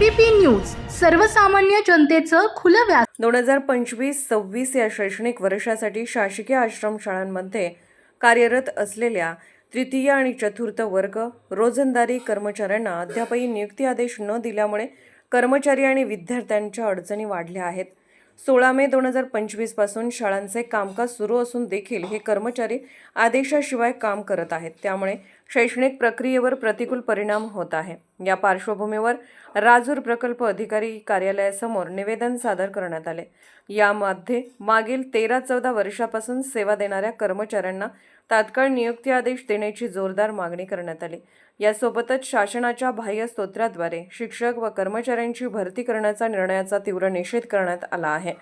ABP news सर्वसामान्य जनतेचं खुलं व्यास दोन हजार पंचवीस सव्वीस या शैक्षणिक वर्षासाठी शासकीय आश्रमशाळांमध्ये कार्यरत असलेल्या तृतीय आणि चतुर्थ वर्ग रोजंदारी कर्मचाऱ्यांना अद्यापही नियुक्ती आदेश न दिल्यामुळे कर्मचारी आणि विद्यार्थ्यांच्या अडचणी वाढल्या आहेत. सोळा मे दोन हजार पंचवीसपासून शाळांचे कामकाज सुरू असून देखील हे कर्मचारी आदेशाशिवाय काम करत आहेत. त्यामुळे शैक्षणिक प्रक्रियेवर प्रतिकूल परिणाम होत आहे. या पार्श्वभूमीवर राजूर प्रकल्प अधिकारी कार्यालयासमोर निवेदन सादर करण्यात आले. यामध्ये मागील तेरा चौदा वर्षापासून सेवा देणाऱ्या कर्मचाऱ्यांना तात्काळ नियुक्ती आदेश देण्याची जोरदार मागणी करण्यात आली. यासोबतच शासनाच्या बाह्य स्तोत्राद्वारे शिक्षक व कर्मचाऱ्यांची भरती करण्याचा निर्णयाचा तीव्र निषेध करण्यात आला आहे.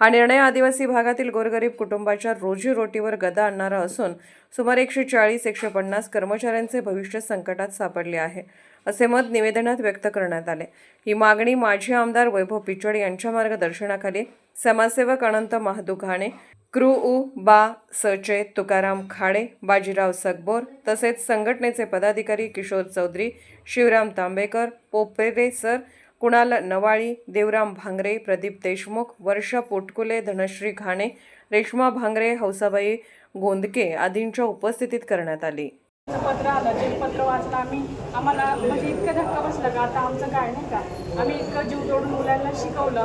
हा निर्णय आदिवासी भागातील गोरगरीब कुटुंबाच्या रोजीरोटीवर गदा आणणारा असून सुमारे एकशे चाळीस एकशे पन्नास कर्मचाऱ्यांचे भविष्य संकटात सापडले आहे. असे मत निवेदनात व्यक्त करण्यात आले. ही मागणी माजी आमदार वैभव पिचड यांच्या मार्गदर्शनाखाली समाजसेवक अनंत महादुघाणे घाणे कृ उ बा सचे तुकाराम खाडे बाजीराव सगबोर तसेच संघटनेचे पदाधिकारी किशोर चौधरी शिवराम तांबेकर पोपेरे सर कुणाल नवाळी देवराम भांगरे प्रदीप देशमुख वर्षा पोटकुले धनश्री घाणे रेश्मा भांगरे हौसाबाई गोंदके आदींच्या उपस्थितीत करण्यात आली. पत्र आलं ते पत्र वाचलं आम्ही. आम्हाला म्हणजे इतकं धक्का बसला का? आता आमचं काय नाही का? आम्ही इतकं जीव तोडून मुलांना शिकवलं.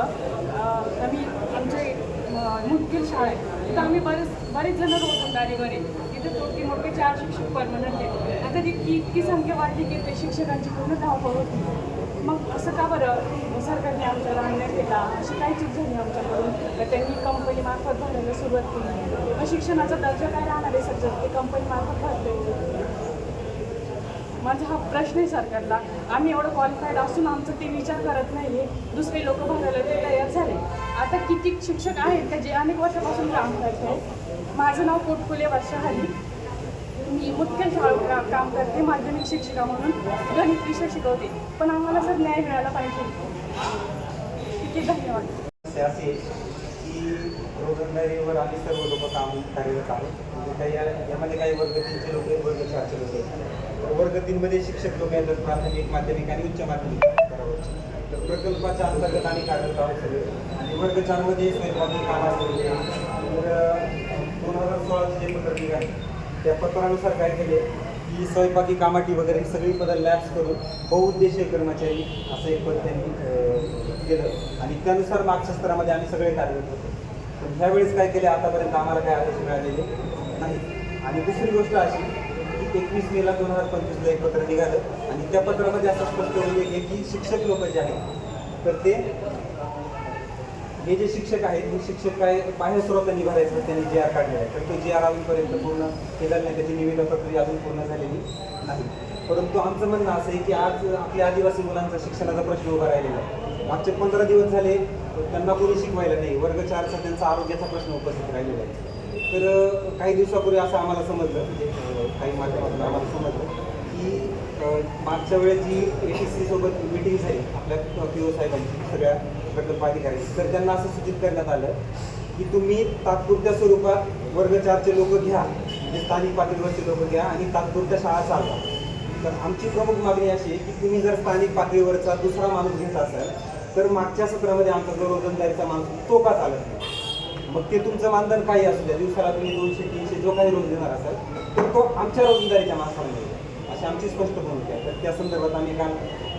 आम्ही आमचे अं, शाळेत. शाळा आहे तिथं आम्ही बरेच बरेच जण रोजंदारी बरे तिथे तोटी मोठे चार शिक्षक परमनंट आहेत. आता ती इतकी संख्या वाढली की ते शिक्षकांची पूर्ण धावपळ होती मग असं का बरं? सरकारने आमच्याला अन्याय केला अशी काही चूक झाली आमच्याकडून. तर त्यांनी कंपनी मार्फत भरायला सुरुवात केली. मग शिक्षणाचा दर्जा काय राहणार आहे सध्या? ते कंपनी मार्फत भरते माझा हा प्रश्न आहे सरकारला. आम्ही एवढं क्वालिफाईड असून आमचं ते विचार करत नाही आहे दुसरे लोक भरायला ते तयार झाले. आता किती शिक्षक आहेत का जे अनेक वर्षापासून काम करत आहेत? माझं नाव कोटकुले वर्षाखाली मी मुख्य शाळा का काम करते माध्यमिक शिक्षिका म्हणून. गणित विषय शिकवते. पण आम्हाला सर न्याय मिळाला पाहिजे. किती धन्यवाद. असे असे की रोजंदारीवर आम्ही सर्व लोक काम कार्यरत आहोत. म्हणजे काही यामध्ये काही वर्ग तीनचे लोक आहेत वर्ग चारचे लोक आहेत. वर्ग तीनमध्ये शिक्षक लोक आहेत प्राथमिक माध्यमिक आणि उच्च माध्यमिक स्तरावरचे तर प्रकल्पाच्या अंतर्गत आम्ही कार्यरत आहोत सगळे. आणि वर्ग चारमध्ये स्वयंपाकी काम असलेले तर दोन हजार सोळाचे जे पत्र निघाले त्या पत्रानुसार काय केले? की स्वयंपाकी कामाटी वगैरे सगळी पदं लॅब्स करून बहुउद्देशीय कर्मचारी असं एक पद त्यांनी केलं. आणि त्यानुसार मागच्या स्तरामध्ये आम्ही सगळे कार्यरत होतो. पण ह्यावेळेस काय केले आतापर्यंत आम्हाला काय आदेश मिळालेले नाही. आणि दुसरी गोष्ट अशी की एकवीस मेला दोन हजार पंचवीसला एक पत्र निघालं. आणि त्या पत्रामध्ये असं स्पष्ट उल्लेख आहे की शिक्षक लोक जे आहेत तर ते हे जे शिक्षक आहेत हे शिक्षक काय बाह्य स्रोतांनी भरायचं त्यांनी जी आर काढले आहे. तर ते जी आर अजूनपर्यंत पूर्ण केलेला नाही त्याची निविदा प्रक्रिया अजून पूर्ण झालेली नाही. परंतु आमचं म्हणणं असं आहे की आज आपल्या आदिवासी मुलांचा शिक्षणाचा प्रश्न उभा राहिलेला आहे. मागचे पंधरा दिवस झाले त्यांना कोणी शिकवायला नाही. वर्ग चारचा त्यांचा आरोग्याचा प्रश्न उपस्थित राहिलेला आहे. तर काही दिवसापूर्वी असं आम्हाला समजलं म्हणजे काही माध्यमातून आम्हाला समजलं की मागच्या वेळेस जी ए टी सी सीसोबत मिटिंग झाली. आपल्या पी ओ साहेबांची सगळ्या प्रकल्प अधिकारी तर त्यांना असं सूचित करण्यात आलं की तुम्ही तात्पुरत्या स्वरूपात वर्ग चारचे लोक घ्या म्हणजे स्थानिक पातळीवरचे लोक घ्या आणि तात्पुरत्या शाळा चालवा. तर आमची प्रमुख मागणी अशी आहे की तुम्ही जर स्थानिक पातळीवरचा दुसरा माणूस घेत असाल तर मागच्या सत्रामध्ये आमचा जो रोजंदारीचा माणूस तो का चालत नाही? मग ते तुमचं मानधन काही असू द्या. दिवसाला तुम्ही दोनशे तीनशे जो काही रोज देणार असाल तर तो आमच्या रोजंदारीच्या माणसामध्ये अशी आमची स्पष्ट भूमिका आहे. तर त्या संदर्भात आम्ही काल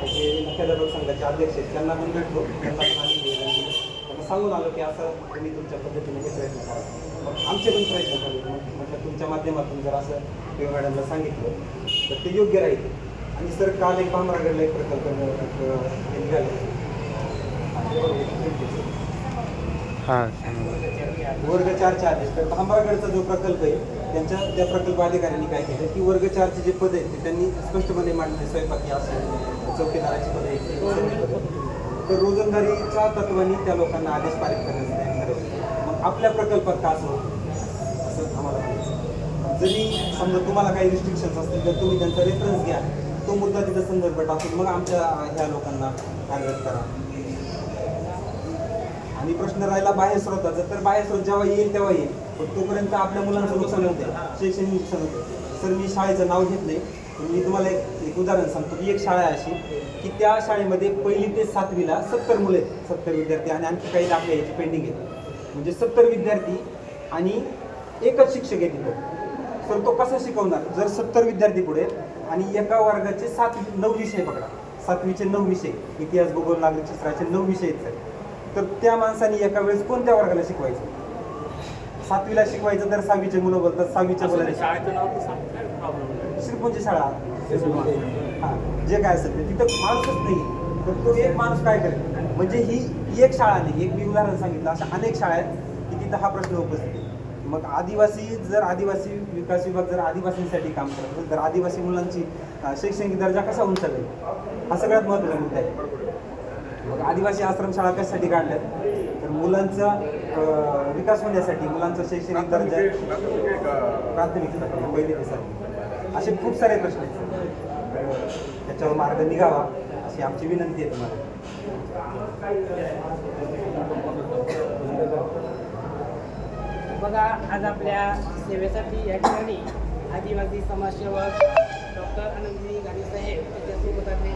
जे मुख्याध्यापक संघाचे अध्यक्ष आहेत त्यांना पण भेटलो. त्यांना पण आम्ही निवेदन दिलं. त्यांना सांगून आलो की असं तुम्ही तुमच्या पद्धतीने हे प्रयत्न करा मग आमचे पण प्रयत्न झाले. म्हटलं तुमच्या माध्यमातून जर असं पी मॅडमला सांगितलं तर ते योग्य राहील. आणि सर काल एक भामरागडला एक प्रकल्प निघाले. हां. वर्ग चारचे आदेश तर भांबारगडचा जो प्रकल्प आहे त्यांच्या त्या प्रकल्प अधिकाऱ्यांनी काय केलं? की वर्ग चारचे जे पद आहेत ते त्यांनी स्पष्टपणे मांडले. स्वयंपाकी असेल चौकीदाराची पदे तर रोजंदारीच्या तत्वाने त्या लोकांना आदेश पारित करण्याचं ठरवलं मग आपल्या प्रकल्पात का असं असं आम्हाला जरी समजा तुम्हाला काही रिस्ट्रिक्शन्स असतील तर तुम्ही त्यांचा रेफरन्स घ्या. तो मुद्दा तिथं संदर्भ टाकून मग आमच्या ह्या लोकांना कार्यरत करा. आणि प्रश्न राहिला बाह्य स्रोताचा. तर बाह्य स्रोत जेव्हा येईल तेव्हा येईल. पण तोपर्यंत आपल्या मुलांचं नुकसान होते शैक्षणिक नुकसान होते सर मी शाळेचं नाव घेतले मी तुम्हाला एक एक उदाहरण सांगतो की एक शाळा आहे अशी की त्या शाळेमध्ये पहिली ते सातवीला सत्तर मुलं आहेत. सत्तर विद्यार्थी आणि आणखी काही आपल्या याची पेंडिंग आहेत. म्हणजे सत्तर विद्यार्थी आणि एकच शिक्षक आहे तिथं तर तो कसा शिकवणार? जर सत्तर विद्यार्थी पुढे आणि एका वर्गाचे सात नऊ विषय पकडा. सातवीचे नऊ विषय इतिहास भूगोल नागरिक शास्त्राचे नऊ विषय आहेत. सर. तर त्या माणसाने एका वेळेस कोणत्या वर्गाला शिकवायचं? सातवीला शिकवायचं तर सहावीचे मुलं बोलतात सहावीच्या मुलांना कोणची शाळा. हां जे काय असेल ते. तिथं माणूसच नाही तर तो एक माणूस काय करेल? म्हणजे ही एक शाळा नाही एक मी उदाहरण सांगितलं. अशा अनेक शाळा आहेत की तिथं हा प्रश्न उपस्थित आहे. मग आदिवासी जर आदिवासी विकास विभाग जर आदिवासींसाठी काम करत असेल तर आदिवासी मुलांची शैक्षणिक दर्जा कसा उंचावेल हा सगळ्यात महत्त्वाचा मुद्दा आहे. मग आदिवासी आश्रमशाळा कशासाठी काढल्यात? तर मुलांचा विकास होण्यासाठी मुलांचा शैक्षणिक दर्जा प्राथमिक स्तरावर, असे खूप सारे प्रश्न आहेत. त्याच्यावर मार्ग निघावा अशी आमची विनंती आहे तुम्हाला. बघा आज आपल्या सेवेसाठी या ठिकाणी आदिवासी समाजसेवक डॉक्टर आनंदजी गांधी साहेब त्याच्यासोबत आपले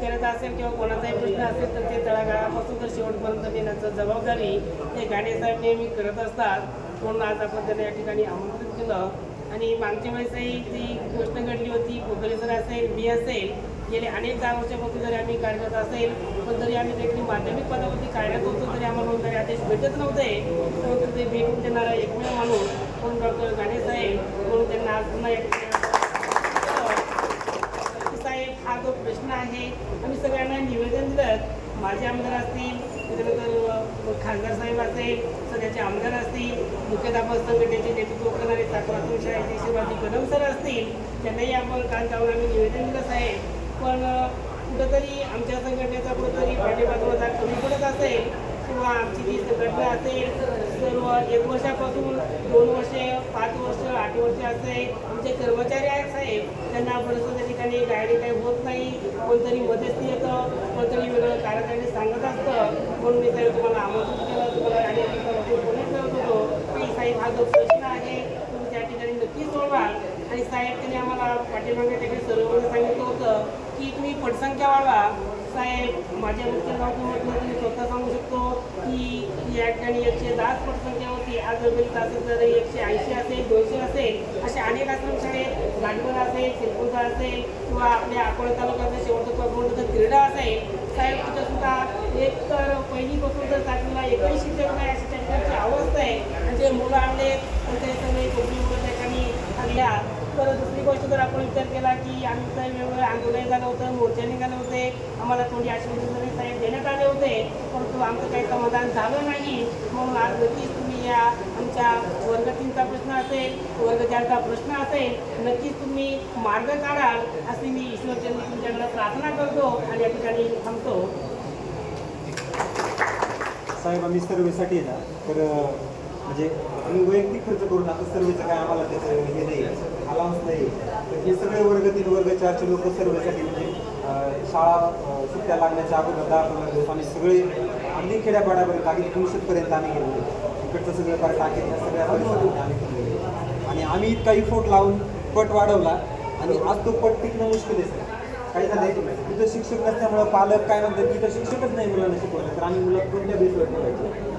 शेतकऱ्याचा असेल किंवा कोणाचाही प्रश्न असेल तर ते तळागाळापासून तर शेवटपर्यंत नेण्याचं जबाबदारी हे गाडे साहेब नेहमी करत असतात. म्हणून आज आपण त्यांना या ठिकाणी आमंत्रित केलं. आणि मागच्या वेळेसही ती गोष्ट घडली होती. पोखरे सर असेल मी असेल गेले अनेक दहा वर्षापासून जरी आम्ही कार्यरत असेल पण जरी आम्ही देखील माध्यमिक पदावरती कार्यरत होतो तरी आम्हाला कोणतरी आदेश भेटत नव्हते. परंतु ते भेटून देणारा एकमेव माणूस कोण डॉक्टर गाणे साहेब. म्हणून त्यांना आज पुन्हा एक साहेब हा जो प्रश्न आहे. आम्ही सगळ्यांना निवेदन दिलं. माझे आमदार असतील त्याच्यानंतर खासदार साहेब असेल सध्याचे आमदार असतील मुख्याध्यापक संघटनेचे नेतृत्व करणारे साखरातून शाळेचे शिवाजी कदम सर असतील त्यांनाही आपण काल जाऊन आम्ही निवेदन दिलंच आहे पण कुठंतरी आमच्या संघटनेचा कुठंतरी पाठिंबा कमी पडत असेल किंवा आमची जी संघटना असेल एक वर्षापासून दोन वर्षे पाच वर्ष आठ वर्ष असं आहे आमचे कर्मचारी आहेत साहेब. त्यांना बरंचसं त्या ठिकाणी गाडी काही होत नाही. कोणतरी मध्यस्थी येतं कोणतरी वेगळं कार्यकारिणी सांगत असतं. म्हणून मी साहेब तुम्हाला आमंत्रित केलं. तुम्हाला गाडी बोलत करत होतो. की साहेब हा जो प्रश्न आहे तुम्ही त्या ठिकाणी नक्की सोडवाल. आणि साहेब त्यांनी आम्हाला पाठीमागे ठिकाणी सर्व सांगितलं होतं. की तुम्ही पटसंख्या वाढवा. साहेब माझ्या मुख्य गाव म्हटलं मी स्वतः सांगू शकतो की या ठिकाणी एकशे दहा पटसंख्या होती. आज जर असेल तर एकशे ऐंशी असेल दोनशे असेल असे अनेक आश्रमशाळेत गाडगड असेल सिरपुरचा असेल किंवा आपल्या अकोला तालुक्याचं शेवटचं तर क्रीडा असेल. साहेब तिथं सुद्धा एक तर पहिलीपासून जर सातवीला एकही शिक्षक नाही अशी त्यांची अवस्था आहे. आणि जे मुलं आणले तर ते सगळे कोकणी मुलं त्या ठिकाणी आणल्या. तर दुसरी गोष्ट जर आपण विचार केला की आम्ही तर वेगवेगळे आंदोलन झालं होतं मोर्चे निघाले होते आम्हाला थोडी आश्वासन साहेब देण्यात आले होते परंतु आमचं काही समाधान झालं नाही. म्हणून आज नक्कीच तुम्ही या आमच्या वर्ग तीनचा प्रश्न असेल वर्ग चारचा प्रश्न असेल नक्कीच तुम्ही मार्ग काढाल अशी मी ईश्वरचंद्र तुमच्याकडे प्रार्थना करतो आणि या ठिकाणी थांबतो. साहेब आम्ही सर्वेसाठी येणार. तर म्हणजे आम्ही वैयक्तिक खर्च करून आता सर्वेचं काय आम्हाला त्याचं हे नाही अलाउन्स नाही. तर हे सगळे वर्ग तीन वर्ग चारचे लोक सर्वेसाठी म्हणजे शाळा सुट्ट्या लागण्याच्या अगोदर दहा पंधरा दिवस आम्ही सगळे अगदी खेड्यापाड्यापर्यंत अगदी पुरुषपर्यंत आम्ही गेलो इकडचं सगळं फार टाकेल या सगळ्या आम्ही आणि आम्ही इतका इफोर्ट लावून पट वाढवला आणि आज तो पट टिकणं मुश्किल आहे सर. काही झालं तिथं शिक्षक नसल्यामुळं पालक काय म्हणतात की शिक्षकच नाही मुलांना शिकवलं तर आम्ही मुलं कोणत्या बेसवर ठेवायचं?